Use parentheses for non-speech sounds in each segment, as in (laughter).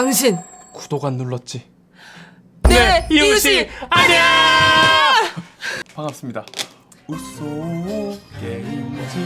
당신 구독 안 눌렀지? 네, 이웃이 아니야! 반갑습니다. 우소 게임즈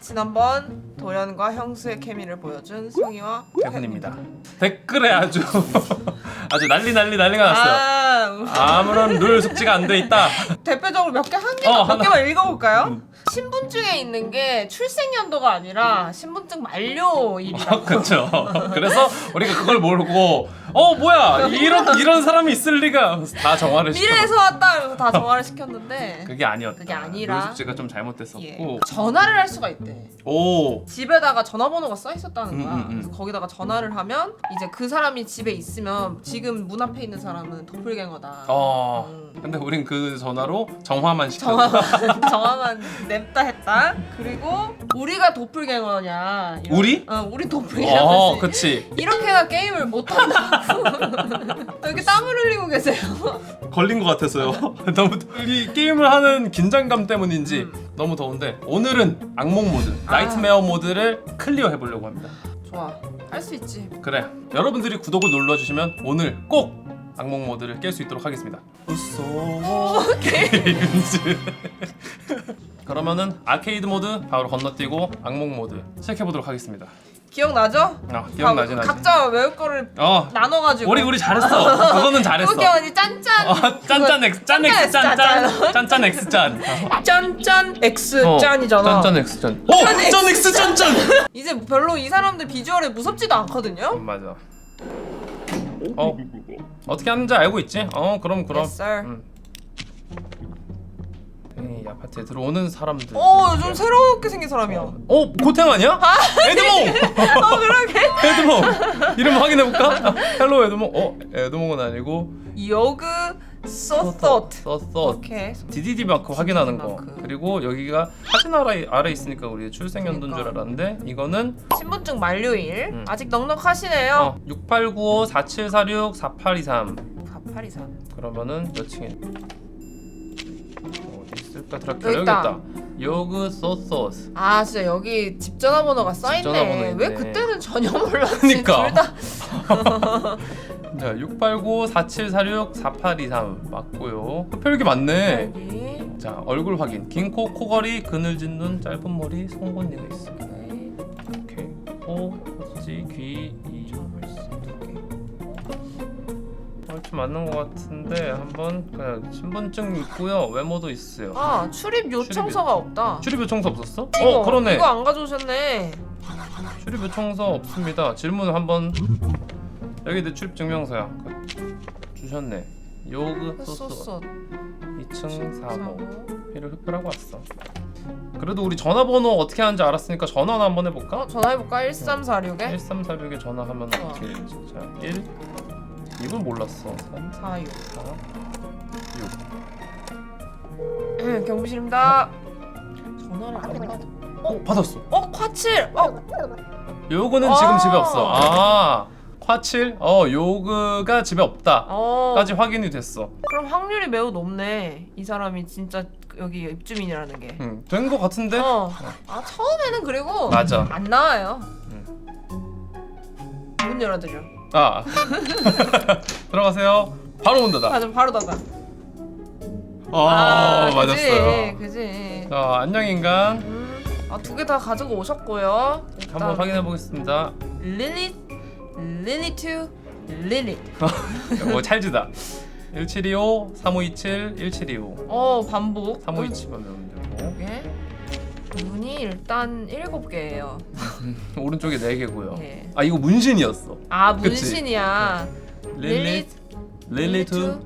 지난번 도련과 형수의 케미를 보여준 성희와 대훈입니다. 댓글에 아주 (laughs) 아주 난리 난리 난리가 났어요. 아, 아무런 룰 숙지가 안 돼 있다. 대표적으로 몇 개 한 개만 어, 몇 하나. 개만 읽어볼까요? 음. 신분증에 있는 게 출생 연도가 아니라 신분증 만료일이라고. 그렇죠. 그래서 우리가 그걸 모르고 어 뭐야 이런 이런 사람이 있을 리가 다 정화를 시켜. 미래에서 왔다 이러면서 다 정화를 시켰는데 그게 아니었다. 그게 아니라. 룰 숙지가 좀 잘못됐었고. 예. 전화를 할 수가 있대. 오. 집에다가 전화번호가 써 있었다는 거야. 음, 음, 음. 그래서 거기다가 전화를 하면 이제 그 사람이 집에 있으면 지금 문 앞에 있는 사람은 도플갱어다. 어. 음. 근데 우린 그 전화로 정화만 시켰. 정화만 (laughs) 정화만 냅다 했다. 그리고 우리가 도플갱어냐? 이런- 우리? 어, 우리 도플갱어. 어, 그치. 이렇게 나 게임을 못 한다 고. 이렇게 땀을 흘리고 계세요. 걸린 것 같아서요. (laughs) 너무 이 게임을 하는 긴장감 때문인지 음. 너무 더운데 오늘은 악몽 모드, 아. 나이트메어 모드를 클리어 해보려고 합니다. 좋아. 할 수 있지. 그래, 여러분들이 구독을 눌러주시면 오늘 꼭 악몽 모드를 깰 수 있도록 하겠습니다. 우소 게임즈. (laughs) 그러면은 아케이드 모드 바로 건너뛰고 악몽 모드 시작해 보도록 하겠습니다. 기억나죠? 아 기억나지 나지. 각자 외울 거를 어, 나눠가지고. 우리 우리 잘했어. 그거는 잘했어. 그게 어디 짠짠. 어, 짠짠 X 짠 X 짠짠 짠짠 X 짠. 짠짠 X 어, 짠이잖아. 짠짠 X 짠. 오, 짠 X 짠 X 짠 짠. 이제 별로 이 사람들 비주얼에 무섭지도 않거든요. 맞아. 어 어떻게 하는지 알고 있지? 어 그럼 그럼. Yes, sir. 음. 이 아파트에 들어오는 사람들. 어, 좀 새롭게 생긴 사람이야. 어 고탱 아니야? 에드몽. (laughs) 어, 그러게. 에드몽. 이름 확인해 볼까? 헬로 에드몽. 어 에드몽은 아니고. 요그 소소트. 써써. 오케이. DDD 마크 확인하는 거. 마크. 그리고 여기가 사진 아래 아래 있으니까 우리 출생 연도인 줄 그러니까. 알았는데 이거는 신분증 만료일. 음. 아직 넉넉하시네요. 어, 6895 4746 4823. 4823. 그러면은 몇 층에 여기 있다. 있다 요그 소소스 아, 진짜 여기 집 전화번호가 써집 전화번호 있네. 왜 그때는 전혀 몰랐지? 그니까. 둘 다. (laughs) 자, 689 4746 4823 맞고요 흡혈기 많네 여기. 자 얼굴 확인 긴 코 코걸이 그늘진 눈 짧은 머리 송곳니가 있어 오케이. 오케이 코 콧지 귀 이. 얼추 맞는 것 같은데 한번 그냥 신분증 있고요 외모도 있어요 아, 출입 요청서가 없다. 출입 요청서 없었어? 이거, 어 그러네 이거 안 가져오셨네. 출입 요청서 없습니다. 질문 한번 여기 내 출입 증명서야. 그, 주셨네. 요그 소스 소소. 2층 4호 피를 흡혈하고 왔어. 그래도 우리 전화번호 어떻게 하는지 알았으니까 전화나 한번 해볼까? 어, 전화해볼까? 1346에 1346에 전화하면. 어떻게? 자, 1 이걸 몰랐어. 3 46. 4 음, 경비실입니다. 전화를 안 받아. 6. 어 받았어. 어, 콰칠. 어, 요거는 지금 아. 집에 없어. 아 콰칠? 어 요그가 집에 없다. 어. 까지 확인이 됐어. 그럼 확률이 매우 높네. 이 사람이 진짜 여기 입주민이라는 게. 응, 된거 같은데? 어. 아 처음에는 그리고 맞아. 안 나와요. 응. 문 열어드려. 아 (laughs) 들어가세요. 바로 문 닫아. 맞아, 바로 닫아. 아, 그지, 맞았어요. 그지. 자 안녕 인간. 음, 아 두 개 다 가지고 오셨고요. 일단 한번 확인해 보겠습니다. 릴리, 릴리 투, 릴리. 뭐 찰지다. 1725 3527 1725 어 반복. 3527만 넣으면 되고 이게 문이 일단 일곱 개예요. 오른쪽에 4 개고요. 예. 아 이거 문신이었어. 아 그치? 문신이야. 릴리 릴리 투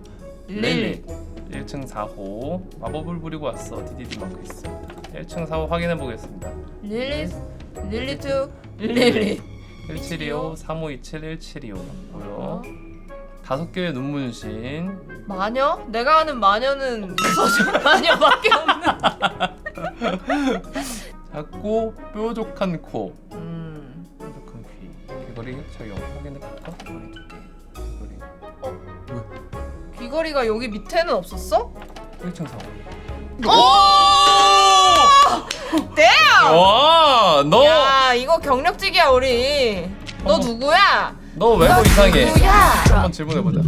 릴리. 1층 4호 마법을 부리고 왔어. DDD 마크 있어. 1층 4호 확인해 보겠습니다. 릴리 릴리 투 릴리. 1725 3527 1725고요. 다섯 개의 눈문신. 마녀? 내가 아는 마녀는 (laughs) 서준 마녀밖에 없는. (laughs) 작고 뾰족한 코. 음. 뾰족한 귀. 귀걸이 착용 확인해 볼까? 귀걸이 두 개. 귀걸이. 귀걸이가 여기 밑에는 없었어? 1층 4호. 오! 네! 와, 너. 야 이거 경력직이야 우리. 너 누구야? 너 외모 이상해. 누구야? 한번 질문해보자.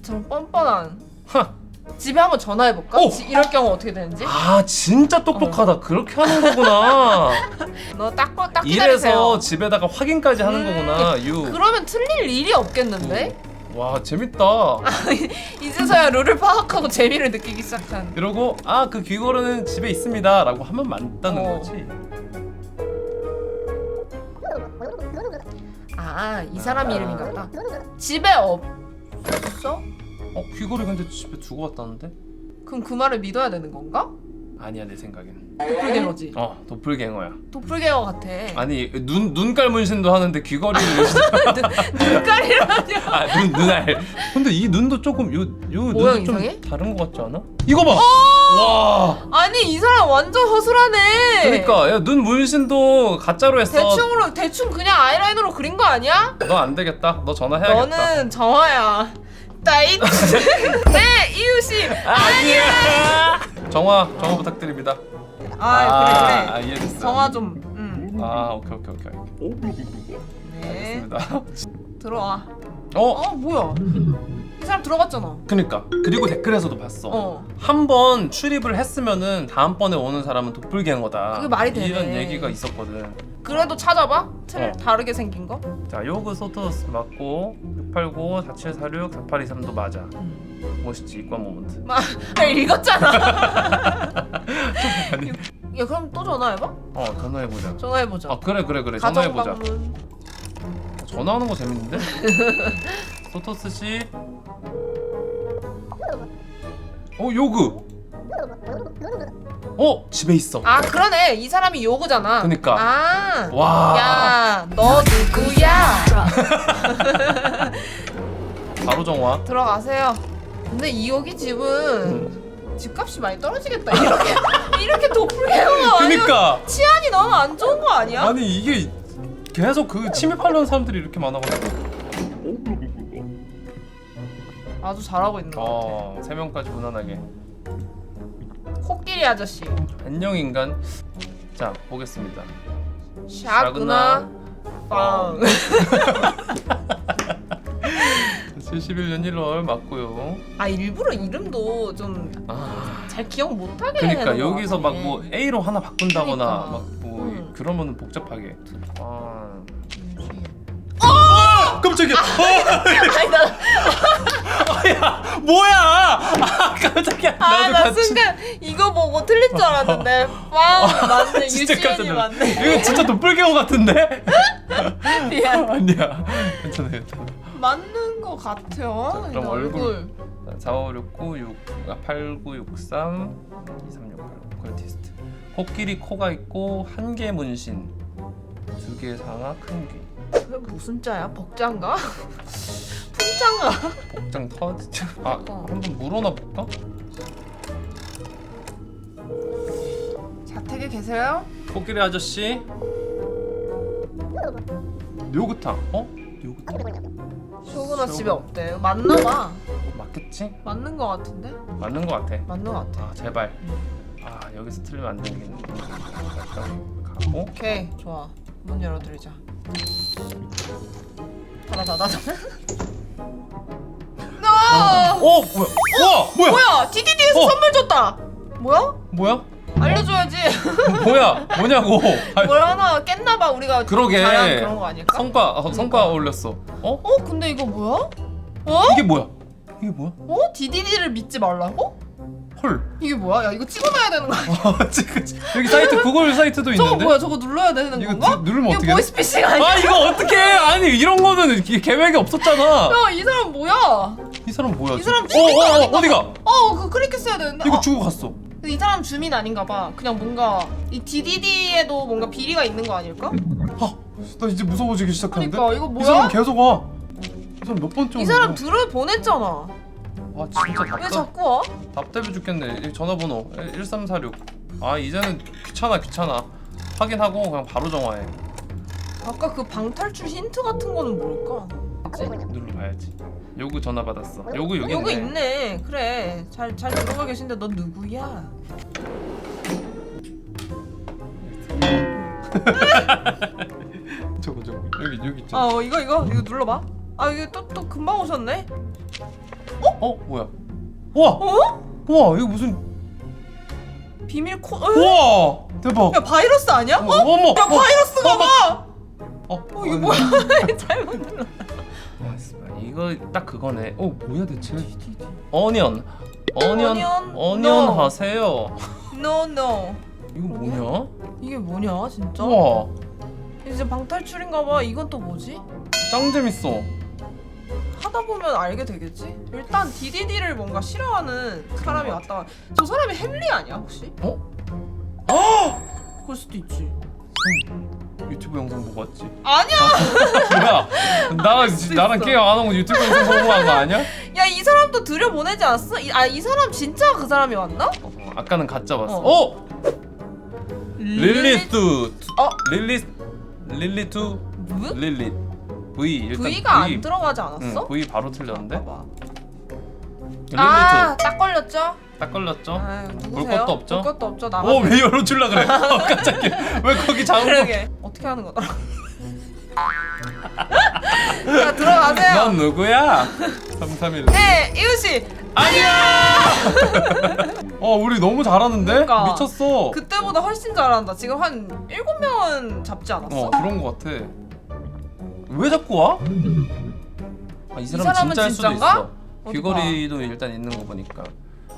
저런 뻔뻔한. 하. 집에 한번 전화해 볼까? 오! 지- 이럴 경우 어떻게 되는지? 아 진짜 똑똑하다. 그렇게 하는 거구나. (laughs) 너딱딱 기다리세요. 이래서 집에다가 확인까지 하는 음, 거구나. 유. 그러면 틀릴 일이 없겠는데? 와 재밌다. (laughs) 이제서야 룰을 파악하고 재미를 느끼기 시작한. 이러고 아 그 귀걸이는 집에 있습니다라고 하면 맞다는 어. 거지. 아, 이 사람 이름인가 보다. 집에 없어? 어 귀걸이 근데 집에 두고 왔다는데? 그럼 그 말을 믿어야 되는 건가? 아니야 내 생각엔. 도플갱어지. 어 도플갱어야. 도플갱어 같아. 아니 눈 눈깔 문신도 하는데 귀걸이를 (laughs) 눈깔이라뇨. 아 눈 눈알. 근데 이 눈도 조금 요요 모양 눈도 좀 이상해? 다른 것 같지 않아? 이거 봐. 와. 아니 이 사람 완전 허술하네. 그러니까 야 눈 문신도 가짜로 했어. 대충으로 대충 그냥 아이라인으로 그린 거 아니야? 너 안 되겠다. 너 전화해야겠다. 너는 정화야. 따잇. (laughs) 네 이유씨. 아니야. 정화 정화 부탁드립니다. 아, 그래 그래. 아, 이해됐어. 정화 좀. 음. 아 오케이 오케이 오케이. 네. 알겠습니다. 들어와. 어 어 뭐야? 이 사람 들어갔잖아. 그니까 그리고 댓글에서도 봤어. 어. 한 번 출입을 했으면은 다음번에 오는 사람은 도플갱어다. 그게 말이 되네. 이런 얘기가 있었거든. 그래도 찾아봐. 틀 어. 다르게 생긴 거. 자 요그 소토스 맞고 689 4746 4823도 맞아. 음. 멋있지 이관 모먼트. 막 아, 읽었잖아. (laughs) 야 그럼 또 전화해봐. 어 전화해보자. 전화해보자. 아 그래 그래 그래 전화해보자. 가정방문. 전화하는 거 재밌는데? (laughs) 소토스 씨. 어 요그. 어 집에 있어. 아 그러네. 이 사람이 요구잖아. 그니까. 아. 와. 야, 너 누구야? (laughs) 바로 정화. 들어가세요. 근데 이호기 집은 음. 집값이 많이 떨어지겠다. 이렇게 (laughs) 이렇게 도플갱어가 그니까. 치안이 너무 안 좋은 거 아니야? 아니 이게 계속 그 침입하려는 사람들이 이렇게 많아가지고. 아주 잘하고 있는 것 같아. 어, 세 명까지 무난하게. 코끼리 아저씨. 안녕 인간. 자 보겠습니다. 샤구나 빵. 71년 (laughs) 1월 맞고요. 아 일부러 이름도 좀 잘 아. 기억 못하게 그러니까 해놓은 것 여기서 막 같아. 뭐 A로 하나 바꾼다거나 그러니까. 막 뭐 음. 그러면은 복잡하게. 아. 어! 깜짝이야. (laughs) 아니 나, 야 뭐야? 아 깜짝이야. 아, 나도 나 같이. 순간 이거 보고 틀린 줄 알았는데 빵 맞네 진짜 깜짝 유지현이 놀랐. 맞네 이거 진짜 도플갱어 같은데? 미안 (laughs) 아니야. 괜찮아 괜찮아. 맞는 거 같아요 자, 그럼 얼굴. 4569 6 아, 8963 2368 오컬티스트. 코끼리 코가 있고 한 개 문신. 두 개 상하 큰 귀. 그게 무슨 자야? 복장가? 풍장가? 복장 터지. 아 어. 한번 물어나 볼까? 자택에 계세요? 코끼리 아저씨. 묘구탕. 어? 묘구탕. 쇼구나 집에 없대 맞나봐 맞겠지? 맞는 거 같은데? 맞는 것 같아. 맞는 거 같아 아 제발. 아 여기서 틀리면 안 되겠네. 일단 가고. 오케이 좋아 문 열어드리자 닫아 너 (laughs) 어 뭐야? 와 뭐야? 뭐야 DDD에서 어. 선물 줬다 뭐야? 뭐야? 알려줘야지 (laughs) 뭐야? 뭐냐고? 아, (laughs) 뭘 하나 깼나봐 우리가 그러게. 잘한 그런 거 아닐까? 성과 어, 성과 올렸어. 어? 어 근데 이거 뭐야? 어? 이게 뭐야? 이게 뭐야? 어? DDD를 믿지 말라고? 헐. 이게 뭐야? 야 이거 찍어놔야 되는 거 아니야? 어, (laughs) 지금 여기 사이트 구글 사이트도 저거 있는데. 뭐야? 저거 눌러야 되는 이거 건가? 누- 누르면 이거 어떻게 돼? 보이스피싱 아니야? 아 이거 어떻게? 아니 이런 거는 이게 계획이 없었잖아. 야 이 사람 뭐야? 이 사람 뭐야? 이 사람 지금? 주민 어, 어, 어, 어디가? 어 그거 클릭했어야 되는데 이거 아, 주고 갔어. 근데 이 사람 주민 아닌가 봐 그냥 뭔가 이 DDD에도 뭔가 비리가 있는 거 아닐까? 아, 나 이제 무서워지기 시작하는데. 그러니까 이거 이 사람 뭐야? 계속 와. 이 사람 몇 번째 이 오는 사람 거야? 보냈잖아 아 진짜 왜 답답 자꾸 와? 답답해 죽겠네. 이 전화번호 1346. 아 이제는 귀찮아 귀찮아. 확인하고 그냥 바로 정화해. 아까 그 방탈출 힌트 같은 거는 뭘까? 눌러봐야지. 요구 전화 받았어. 요구 여기 요거 있네. 있네 그래 잘 잘 들어가 계신데 너 누구야? (laughs) 저거 저거 여기 여기 있잖아. 아 어, 이거 이거 이거 눌러봐. 아 이게 또 또 금방 오셨네. 어 뭐야? 우와 어? 우와 이거 무슨 비밀 코. 에? 우와 대박. 야 바이러스 아니야? 어머 어? 어머. 야 바이러스가 봐. 어, 어 이거 뭐야? (laughs) 잘못 눌러. 아, 씨발, 이거 딱 그거네. 어 뭐야 대체? 어니언 어니언 어니언? 어니언 No. 하세요. No no. 이거 뭐냐? 이게 뭐냐 진짜? 우와 이제 방탈출인가 봐. 이건 또 뭐지? 짱 재밌어. 하다 보면 알게 되겠지? 일단 DDD를 뭔가 싫어하는 사람이 것 왔다. 저 사람이 햄리 아니야 혹시? 어? 아! 그럴 수도 있지. 유튜브 영상 보고 왔지. 아니야. 뭐야? (laughs) 나수 나랑 있어. 게임 안 하고 유튜브 영상 보고 한거 아니야? 야 이 사람도 들여 보내지 않았어? 아 이 사람 진짜 그 사람이 왔나? 어, 아까는 가짜 봤어. 어. 어? 릴리트. 어? 릴리 릴리트 뭐? 릴리. V 일단 V가 V. 안 들어가지 응, 않았어? V 바로 틀렸는데. 봐봐. 아, 딱 걸렸죠? 딱 걸렸죠? 아유, 볼 누구세요? 것도 없죠? 볼 것도 없죠. 나. 어, 왜 열어줄라 그래? 어, 깜짝이야. (laughs) 왜 거기 작은 거? 그러게. 어떻게 하는 거더라? (laughs) 자 들어가세요. 넌 누구야? 331. 네, 이우 씨. 아니야! (laughs) 어, 우리 너무 잘하는데? 그러니까. 미쳤어. 그때보다 훨씬 잘한다. 지금 한 일곱 명은 잡지 않았어? 어, 그런 거 같아. 왜 자꾸 와? 아, 이 사람 사람은 진짜일 수도 진짠가? 있어. 어디 귀걸이도 일단 있는 거 보니까.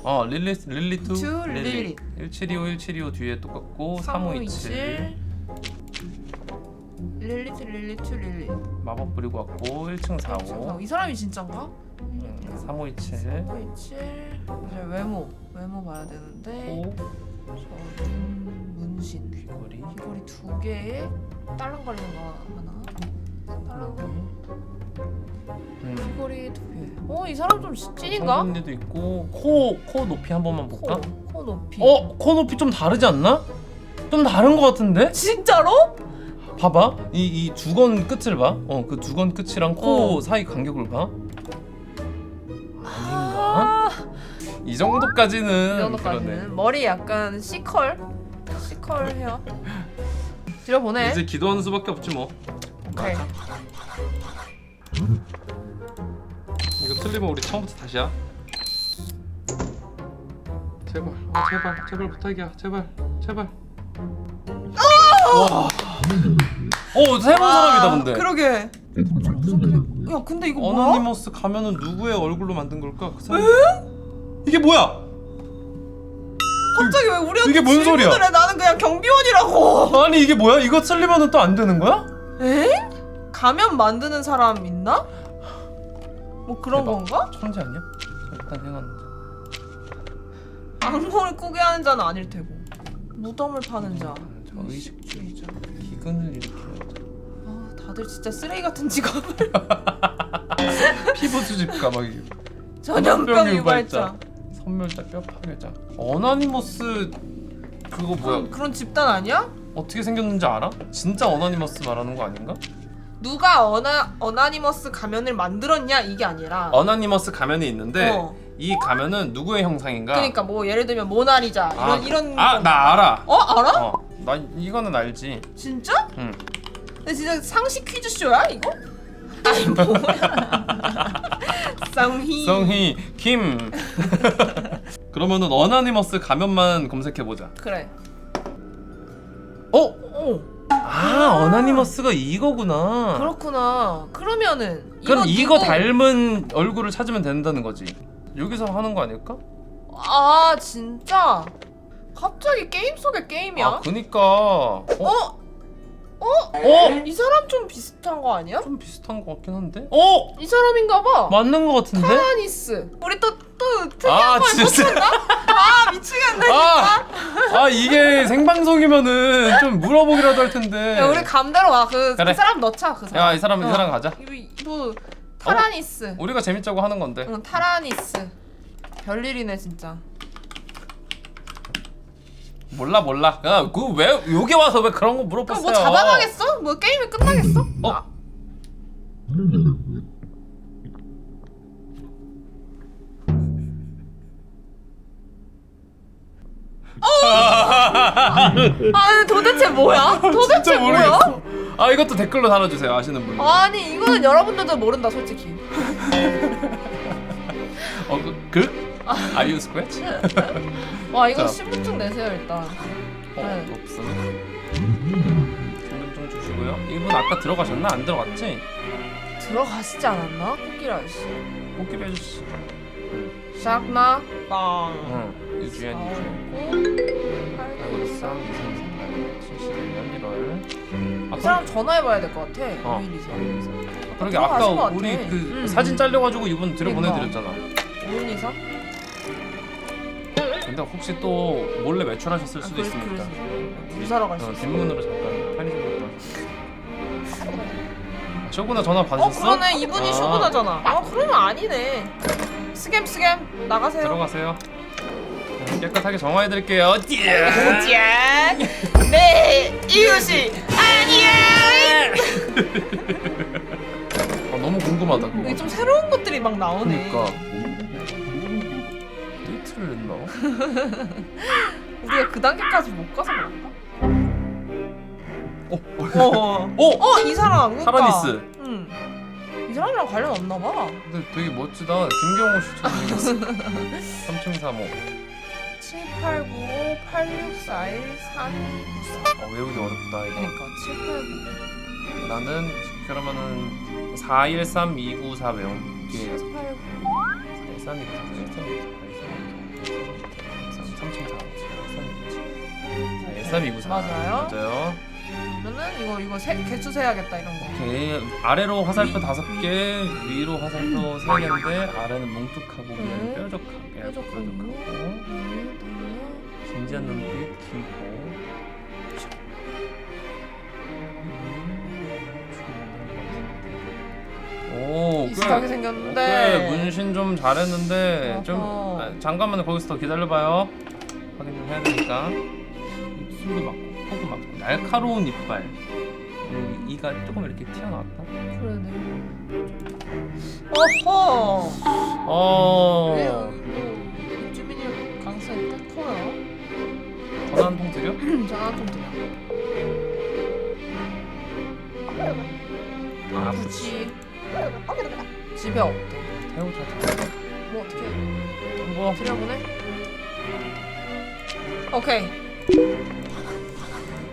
어, 릴리 릴리2 투 릴리. 1725 1725 뒤에 똑같고 3527 릴리트 릴리트 릴리. 마법 부리고 왔고 1층 45 이 사람이 진짠가? 음, 3527 327. 이제 외모 외모 봐야 되는데. 5 저는 문신. 귀걸이 귀걸이 두 개에 딸랑거리는 거 하나. 음. 귀걸이 두 개. 어, 이 사람 좀 찐인가? 성분리도 있고 코, 코 높이 한 번만 코, 볼까? 코 높이. 어? 코 높이 좀 다르지 않나? 좀 다른 거 같은데? 진짜로? 봐봐 이 이 두건 끝을 봐어 그 두건 끝이랑 코 어. 사이 간격을 봐 아닌가? 아, 이 정도까지는 이 정도까지는 그러네 머리 약간 C컬 C컬 헤어 들여보내 이제 기도하는 수밖에 없지 뭐 오케이 이거 틀리면 우리 처음부터 다시야 제발 아, 제발 제발 부탁이야 제발 제발 와. 어 새로운 사람이다 근데 아, 그러게 야 근데 이거 뭐야? 어나니머스 가면은 누구의 얼굴로 만든 걸까? 그 사람 이게 뭐야? 갑자기 왜 우리한테 이게 뭔 소리야? 해? 나는 그냥 경비원이라고 아니 이게 뭐야? 이거 틀리면은 또 안 되는 거야? 에? 가면 만드는 사람 있나? 뭐 그런 대박. 건가? 천재 아니야? 일단 행한 악몽을 꾸게 하는 자는 아닐 테고 무덤을 파는 자 저 의식주의자 기근을 일으키는 아 다들 진짜 쓰레기 같은 직업을 자 (laughs) 피부 수집가 막 이게. 전염병 유발자 선멸자 뼈 파괴자 어나니머스 그거 뭐야 그런 집단 아니야? 어떻게 생겼는지 알아? 진짜 어나니머스 말하는 거 아닌가? 누가 어나 어나니머스 가면을 만들었냐 이게 아니라 어나니머스 가면이 있는데 어. 이 가면은 누구의 형상인가? 그러니까 뭐 예를 들면 모나리자 이런 아, 이런 아, 거. 나 알아. 어 알아? 어, 나 이거는 알지. 진짜? 응. 근데 진짜 상식 퀴즈 쇼야 이거? (laughs) 아니 뭐야? 쌍희. 성희 김. (laughs) 그러면은 어나니머스 가면만 검색해 보자. 그래. 어? 오 아, 어나니머스가 이거구나. 그렇구나. 그러면은 그럼 이거 누구- 닮은 얼굴을 찾으면 된다는 거지. 여기서 하는 거 아닐까? 아 진짜? 갑자기 게임 속의 게임이야? 아, 그니까. 어? 어? 어? 이 사람 좀 비슷한 거 아니야? 좀 비슷한 거 같긴 한데. 어? 이 사람인가 봐. 맞는 거 같은데? 타라니스. 우리 또 또 특이한 아, 걸 진짜. 꽂혔나? 아 미치겠네. 아, 아 이게 생방송이면은 좀 물어보기라도 할 텐데. 야, 우리 감대로 와. 그, 그래. 그 사람 넣자. 그 사람. 야, 이 사람 이 어. 사람 가자. 이거 이거 타라니스. 우리가 재밌자고 하는 건데. 응, 타라니스. 별일이네 진짜. 몰라 몰라. 야, 그왜 여기 와서 왜 그런 거 물어봤어요? 뭐 잡아가겠어? 뭐 게임이 끝나겠어? 어? 아, 아 도대체 뭐야? (laughs) 도대체 진짜 뭐야? 모르겠어. 아 이것도 댓글로 달아주세요 아시는 분. 아니 이거는 여러분들도 모른다 솔직히. 어 그? 그? (laughs) 아이유 스크래치? 와 이거 자. 신분증 내세요 일단. 어 네. 없음. 신분증 주시고요. 이분 아까 들어가셨나? 안 들어갔지? 들어가시지 않았나? 코끼리 아저씨. 꽃길 해주시. 샥나 빵. 응. 유주연 아, 유주연. 팔, 아이고 쌈2038 71년 1월. 아이 사람 전화해봐야 될 것 같아. 어. 오일이서. 그러게 들어가신 것 아까 같아. 우리 그 응. 사진 잘려가지고 이분 그러니까. 보내드렸잖아. 오일이서? 근데 혹시 또 몰래 매출하셨을 수도 있으니까. 물 사러 갈 수 어, 있어. 뒷문으로 잠깐 편의점 갔다. 아, 쇼구나 전화 어 받으셨어? 그러네 이분이 아. 쇼구나잖아. 아 그러면 아니네. 스캠 스캠 나가세요. 들어가세요. 네, 깨끗하게 정화해드릴게요. 짠. 네 이웃이 아니야. 아, 너무 궁금하다 그거. 여기 좀 새로운 것들이 막 나오네. 그러니까. 데이트를 했나? (laughs) 우리가 그 단계까지 못 가서 그런가? 어, 어. 어, 어, 이 사람. 그러니까. 타라니스. 응. 이 사람이랑 관련 없나 봐. 근데 되게 멋지다. 김경호 씨처럼 생겼어. 3035. 789 8641 3294. 어, 외우기 어렵다 이거. 그러니까 789 나는 그러면은 413294 외움. 뒤에 가서 789 1324 맞아요. 맞아요. 그러면은 이거 이거 세, 개수 세야겠다 이런 거. 오케이 아래로 화살표 다섯 개, 위로 화살표 세 개인데 아래는 뭉툭하고 위는 네. 뾰족하게 뾰족하고. 뾰족하고 진지한 눈빛 길고 오, 비슷하게 꽤, 생겼는데. 꽤 문신 좀 잘했는데 좀 어허. 아, 잠깐만 거기서 더 기다려봐요. 확인 좀 해야 되니까 입술도 맞고 코도 맞고 날카로운 이빨 이가 조금 이렇게 튀어나왔다. 그러네. 어허. 어. 왜 이거 주민이 강세이 딱 커요? 전화 한 통 드려? (clears throat) 전화 좀 드려. 아, 아프지. 집에 없대. 태우 타. 뭐 어떻게 뭐 드려보내? 오케이.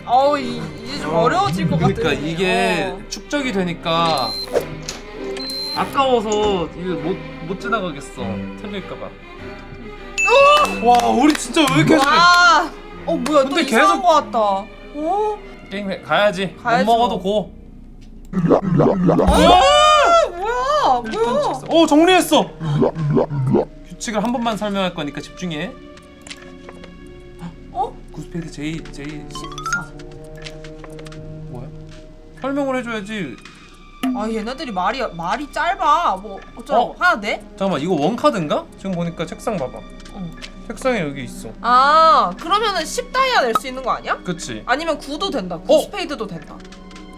어우 이, 이제 좀 어려워질 것 같아. 그러니까 이게 축적이 되니까 아까워서 이거 못못 지나가겠어. 틀릴까봐. 와 우리 진짜 왜 이렇게 와. 어 뭐야 또 근데 이상한 계속- 거 같다. 어? 게임 해 가야지. 가야죠. 못 먹어도 고. 아, 뭐야? 어 정리했어. 규칙을 한 번만 설명할 거니까 집중해. 어? 구스페이드 J J 14. 뭐야? 설명을 해줘야지. 아 얘네들이 말이 말이 짧아. 뭐 어쩌라고 어? 하나 돼? 잠깐만 이거 원 카드인가? 지금 보니까 책상 봐봐. 어. 책상에 여기 있어. 아 그러면은 10 다이아 낼 수 있는 거 아니야? 그치? 아니면 9도 된다. 어? 9 스페이드도 된다.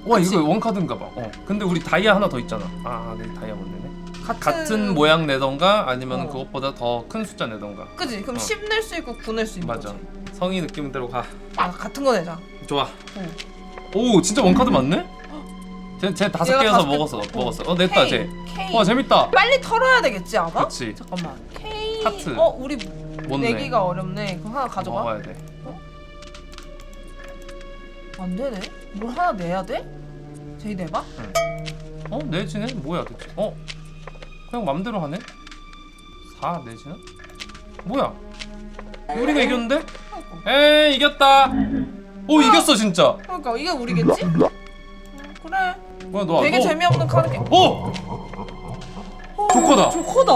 와 그치? 이거 원 카드인가 봐. 어. 근데 우리 다이아 하나 더 있잖아. 아, 네 다이아몬드네. 같은, 같은 모양 내던가 아니면 어. 그것보다 더 큰 숫자 내던가. 그지? 그럼 어. 10 낼 수 있고 9 낼 수 있는 맞아. 거지. 성의 느낌대로 가. 아 같은 거 내자. 좋아. 응. 오 진짜 원 카드 맞네? (gasps) 쟤, 쟤 다섯 얘가 개여서 다섯 개- 먹었어. 어. 먹었어. 어 냈다 K, 쟤. K. 와 재밌다. 빨리 털어야 되겠지 아마? 그치. 잠깐만. K. 하트. 어 우리 못내. 내기가 어렵네. 그럼 하나 가져가. 먹어야 돼. 안 되네. 뭘 하나 내야 돼? 제이 내봐. 어 내지네? 뭐야 대체? 어 그냥 맘대로 하네? 4 내지나? 뭐야? 우리가 이겼는데? 에이 이겼다. 오 이겼어 진짜. 그러니까 이게 우리겠지? 응, 그래. 뭐야 너 되게 너. 재미없는 카드 게임. 오! 어, 조커다. 조커다.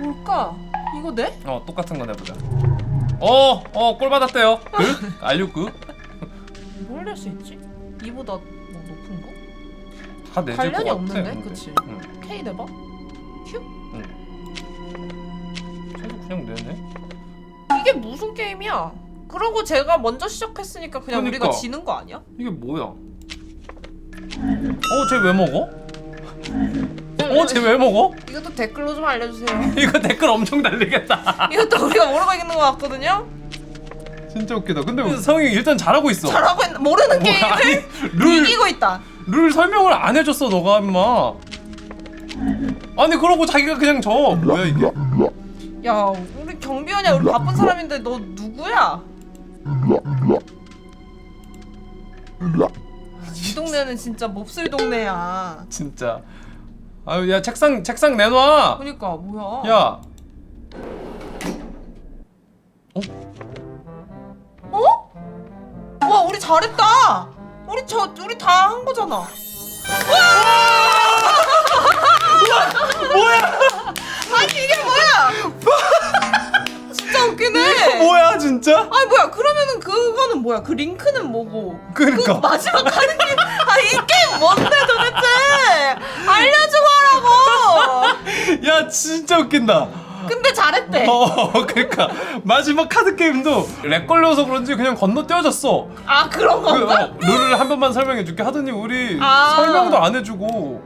뭘까? 이거 내? 어 똑같은 거 내보자. 어, 어, 꼴 받았대요. 그? 알류 그? 뭘 낼 수 있지? 이보다 뭐 높은 거? 다 내줄 관련이 것 같아. 없는데, 근데. 그치? 응, K 내봐. 큐? 계속 그냥 내네. 이게 무슨 게임이야? 그러고 제가 먼저 시작했으니까 그냥 그러니까. 우리가 지는 거 아니야? 이게 뭐야? 어, 쟤 왜 먹어? 어, 쟤 왜 먹어? 이것도 댓글로 좀 알려주세요. (laughs) 이거 댓글 엄청 달리겠다. 이것도 우리가 모르고 있는 것 같거든요. 진짜 웃기다. 근데 성이 일단 잘하고 있어. 잘하고 있는 모르는 뭐, 게임을 아니, 룰, 이기고 있다. 룰 설명을 안 해줬어 너가 임마. 아니 그러고 자기가 그냥 져. 뭐야 이게? 야 우리 경비원이야 우리 바쁜 사람인데 너 누구야? 이 동네는 진짜 몹쓸 동네야. 진짜. 아유 야 책상 책상 내놔. 그니까 뭐야? 야. 잘했다. 우리 저 우리 다 한 거잖아. 뭐야? 아니 이게 뭐야? 진짜 웃기네. 뭐야 진짜? 아니 뭐야 그러면은 그거는 뭐야 그 링크는 뭐고 그러니까. 그 마지막 하는 게아이 게임 뭔데 도대체 알려주고 하라고 야 진짜 웃긴다. 근데 잘했대 어 (laughs) 그러니까 마지막 카드 게임도 렉 걸려서 그런지 그냥 건너 뛰어졌어. 아 그런 그, 건가? 어, 룰을 한 번만 설명해 줄게 하더니 우리 아. 설명도 안 해주고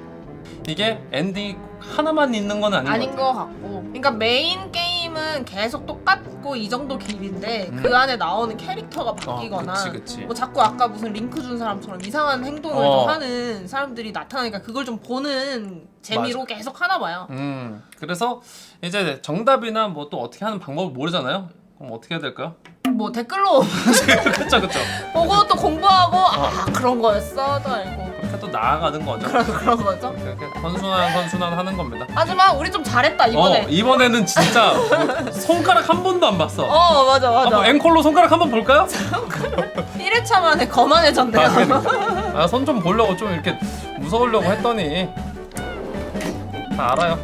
이게 엔딩 하나만 있는 건 아닌, 아닌 것 같아. 거 같고 그러니까 메인 게임은 계속 똑같고 이 정도 길인데 음. 그 안에 나오는 캐릭터가 바뀌거나 어, 그치 그치. 뭐 자꾸 아까 무슨 링크 준 사람처럼 이상한 행동을 어. 좀 하는 사람들이 나타나니까 그걸 좀 보는 재미로 계속 하나 봐요 음 그래서 이제 정답이나 뭐 또 어떻게 하는 방법을 모르잖아요. 그럼 어떻게 해야 될까요? 뭐 댓글로 (laughs) 그쵸 그쵸. 보고 또 공부하고 아 그런 거였어 또 알고 그렇게 또 나아가는 거죠. 그런 그런 거죠. 그렇게 선순환 선순환 하는 겁니다. 하지만 우리 좀 잘했다 이번에. 어 이번에는 진짜 뭐 손가락 한 번도 안 봤어. 어, 맞아 맞아. 한번 앵콜로 손가락 한 번 볼까요? 1회차 만에 거만해졌네요. 아손 좀 보려고 좀 이렇게 무서우려고 했더니 다 알아요.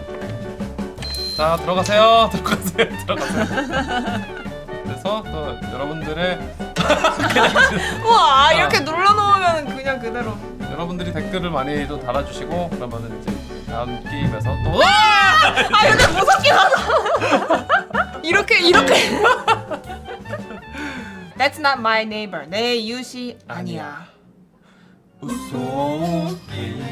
자 들어가세요, (laughs) 들어가세요, 들어가세요. 그래서 또 여러분들의 (laughs) 우와 아. 이렇게 눌러놓으면 그냥 그대로. 여러분들이 댓글을 많이 또 달아주시고 그러면은 이제 다음 게임에서 또 아 근데 무섭긴 하다. (laughs) 이렇게 이렇게. (laughs) That's not my neighbor. 내 이웃이 아니야. 웃소 게임